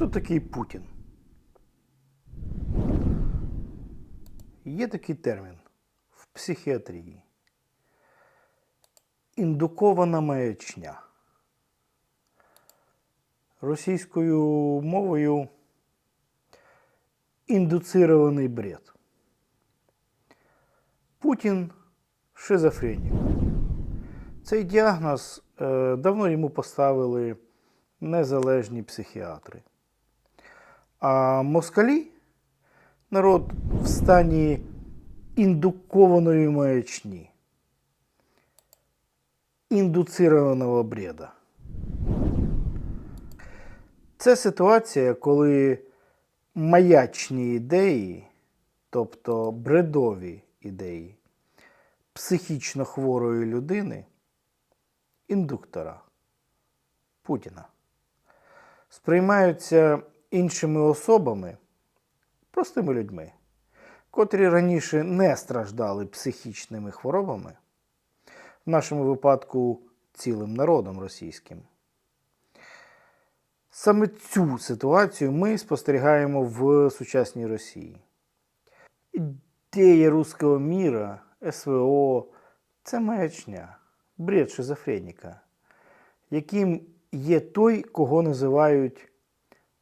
Хто такий Путін? Є такий термін в психіатрії. Індукована маячня. Російською мовою індуцирований бред. Путін шизофренік. Цей діагноз е, давно йому поставили незалежні психіатри. А москалі народ в стані індукованої маячні, індуцированого бреда. Це ситуація, коли маячні ідеї, тобто бредові ідеї психічно хворої людини, індуктора Путіна, сприймаються іншими особами, простими людьми, котрі раніше не страждали психічними хворобами, в нашому випадку цілим народом російським. Саме цю ситуацію ми спостерігаємо в сучасній Росії. Ідея руського міра, СВО це маячня, бред шизофреніка, яким є той, кого називають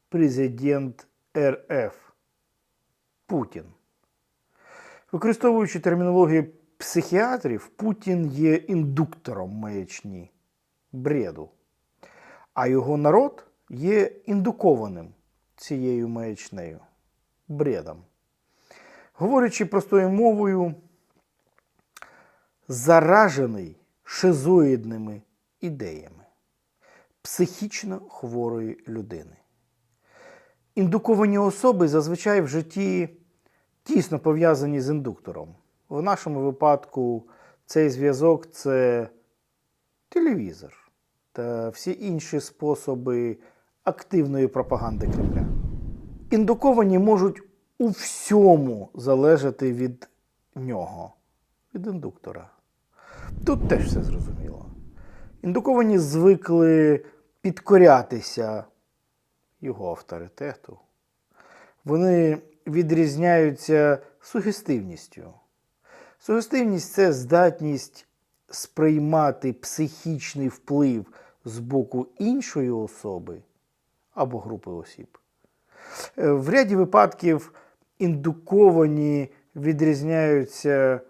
президент РФ Путін. Використовуючи термінологію психіатрів, Путін є індуктором маячні, бреду, а його народ є індукованим цією маячнею, бредом. Говорячи простою мовою, заражений шизоїдними ідеями психічно хворої людини. Індуковані особи зазвичай в житті тісно пов'язані з індуктором. В нашому випадку цей зв'язок це телевізор та всі інші способи активної пропаганди Кремля. Індуковані можуть у всьому залежати від нього, від індуктора. Тут теж все зрозуміло. Індуковані звикли підкорятися його авторитету. Вони відрізняються сугестивністю. Сугестивність це здатність сприймати психічний вплив з боку іншої особи або групи осіб. Е, В ряді випадків індуковані відрізняються,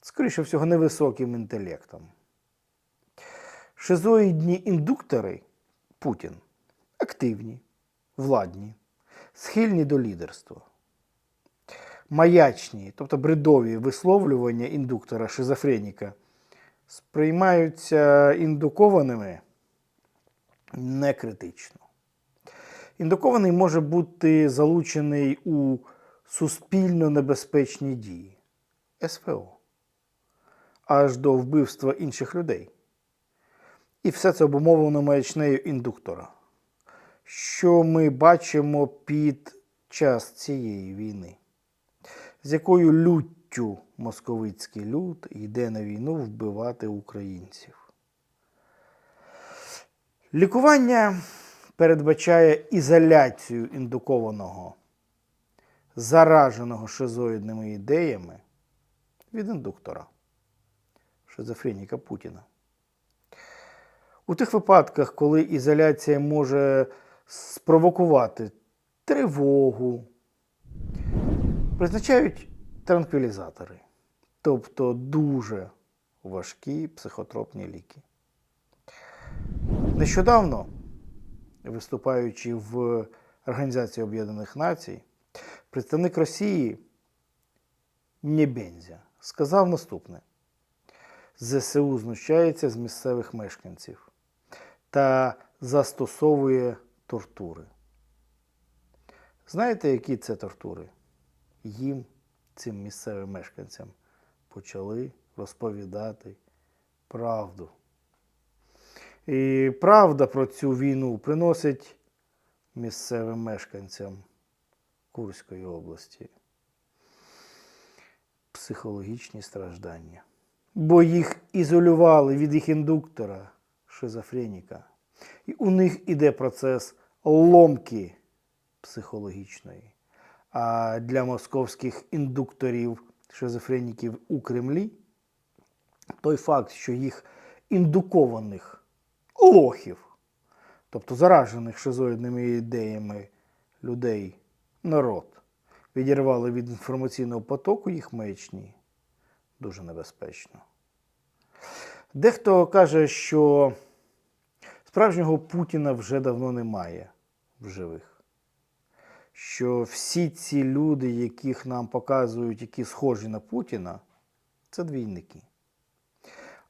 скоріше всього, невисоким інтелектом. Шизоїдні індуктори Путін активні, владні, схильні до лідерства. Маячні, тобто бредові висловлювання індуктора шизофреніка сприймаються індукованими некритично. Індукований може бути залучений у суспільно небезпечні дії СВО, аж до вбивства інших людей. І все це обумовлено маячнею індуктора, що ми бачимо під час цієї війни, з якою люттю московицький люд йде на війну вбивати українців. Лікування передбачає ізоляцію індукованого, зараженого шизоїдними ідеями від індуктора, шизофреніка Путіна. У тих випадках, коли ізоляція може спровокувати тривогу, призначають транквілізатори, тобто дуже важкі психотропні ліки. Нещодавно, виступаючи в Організації Об'єднаних Націй, представник Росії Нєбензя сказав наступне: ЗСУ знущається з місцевих мешканців та застосовує тортури. Знаєте, які це тортури? Їм, цим місцевим мешканцям, почали розповідати правду. І правда про цю війну приносить місцевим мешканцям Курської області психологічні страждання. Бо їх ізолювали від їх індуктора, шизофреніка. І у них іде процес ломки психологічної. А для московських індукторів, шизофреніків у Кремлі, той факт, що їх індукованих лохів, тобто заражених шизоїдними ідеями людей, народ, відірвали від інформаційного потоку їх маячні, дуже небезпечно. Дехто каже, що справжнього Путіна вже давно немає в живих. Що всі ці люди, яких нам показують, які схожі на Путіна, це двійники.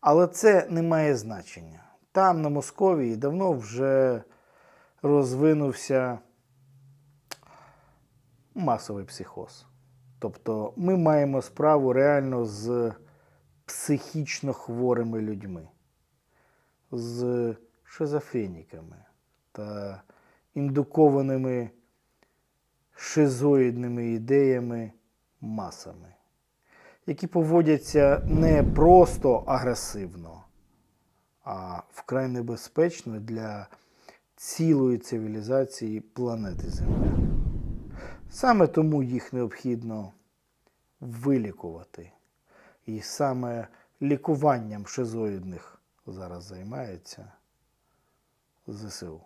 Але це не має значення. Там, на Московії, давно вже розвинувся масовий психоз. Тобто ми маємо справу реально з психічно хворими людьми, з шизофреніками та індукованими шизоїдними ідеями масами, які поводяться не просто агресивно, а вкрай небезпечно для цілої цивілізації планети Земля. Саме тому їх необхідно вилікувати. І саме лікуванням шизоїдних зараз займається ЗСУ.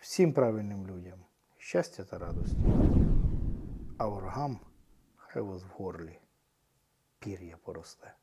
Всім правильним людям щастя та радості. А ворогам хай вас в горлі пір'я поросте.